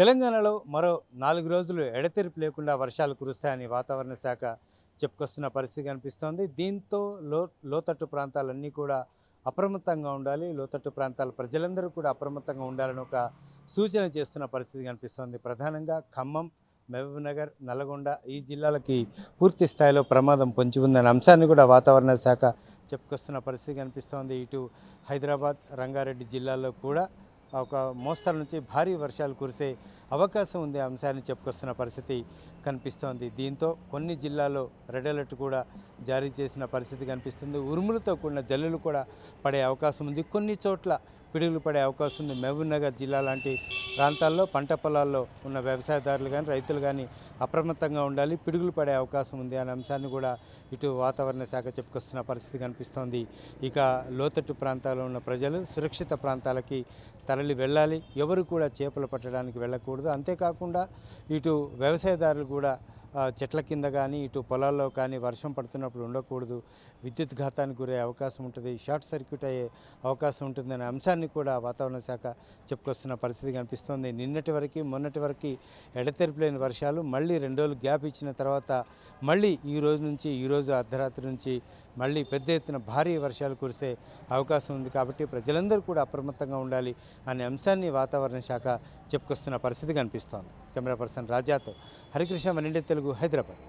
తెలంగాణలో మరో నాలుగు రోజులు ఎడతెరిపి లేకుండా వర్షాలు కురుస్తాయని వాతావరణ శాఖ చెప్పుకొస్తున్న పరిస్థితి కనిపిస్తోంది. దీంతో లో లోతట్టు ప్రాంతాలన్నీ కూడా అప్రమత్తంగా ఉండాలి. లోతట్టు ప్రాంతాల ప్రజలందరూ కూడా అప్రమత్తంగా ఉండాలని ఒక సూచన చేస్తున్న పరిస్థితి కనిపిస్తోంది. ప్రధానంగా ఖమ్మం మహబూబ్నగర్ నల్గొండ ఈ జిల్లాలకి పూర్తి స్థాయిలో ప్రమాదం పొంచి ఉందనే అంశాన్ని కూడా వాతావరణ శాఖ చెప్పుకొస్తున్న పరిస్థితి కనిపిస్తోంది. ఇటు హైదరాబాద్ రంగారెడ్డి జిల్లాల్లో కూడా ఒక మోస్తరు నుంచి భారీ వర్షాలు కురిసే అవకాశం ఉంది అంశాన్ని చెప్పుకొస్తున్న పరిస్థితి కనిపిస్తోంది. దీంతో కొన్ని జిల్లాల్లో రెడ్ అలర్ట్ కూడా జారీ చేసిన పరిస్థితి కనిపిస్తుంది. ఉరుములతో కూడిన జల్లులు కూడా పడే అవకాశం ఉంది. కొన్ని చోట్ల పిడుగులు పడే అవకాశం ఉంది. మహబూబ్నగర్ జిల్లా లాంటి ప్రాంతాల్లో పంట పొలాల్లో ఉన్న వ్యవసాయదారులు కానీ రైతులు కానీ అప్రమత్తంగా ఉండాలి పిడుగులు పడే అవకాశం ఉంది అనే అంశాన్ని కూడా ఇటు వాతావరణ శాఖ చెప్పుకొస్తున్న పరిస్థితి కనిపిస్తోంది. ఇక లోతట్టు ప్రాంతాల్లో ఉన్న ప్రజలు సురక్షిత ప్రాంతాలకి తరలి వెళ్ళాలి. ఎవరు కూడా చేపలు పట్టడానికి వెళ్ళకూడదు. అంతేకాకుండా ఇటు వ్యవసాయదారులు కూడా చెట్ల కింద కానీ ఇటు పొలాల్లో కానీ వర్షం పడుతున్నప్పుడు ఉండకూడదు. విద్యుత్ ఘాతానికి గురే అవకాశం ఉంటుంది. షార్ట్ సర్క్యూట్ అయ్యే అవకాశం ఉంటుందనే అంశాన్ని కూడా వాతావరణ శాఖ చెప్పుకొస్తున్న పరిస్థితి కనిపిస్తోంది. నిన్నటి వరకు మొన్నటి వరకు ఎడతెరిపి లేని వర్షాలు మళ్ళీ రెండు రోజులు గ్యాప్ ఇచ్చిన తర్వాత మళ్ళీ ఈ రోజు నుంచి ఈ రోజు అర్ధరాత్రి నుంచి మళ్ళీ పెద్ద ఎత్తున భారీ వర్షాలు కురిసే అవకాశం ఉంది కాబట్టి ప్రజలందరూ కూడా అప్రమత్తంగా ఉండాలి అనే అంశాన్ని వాతావరణ శాఖ చెప్పుకొస్తున్న పరిస్థితి కనిపిస్తోంది కెమెరా పర్సన్ రాజాతో హరికృష్ణ మనిండి తెలుగు హైదరాబాద్.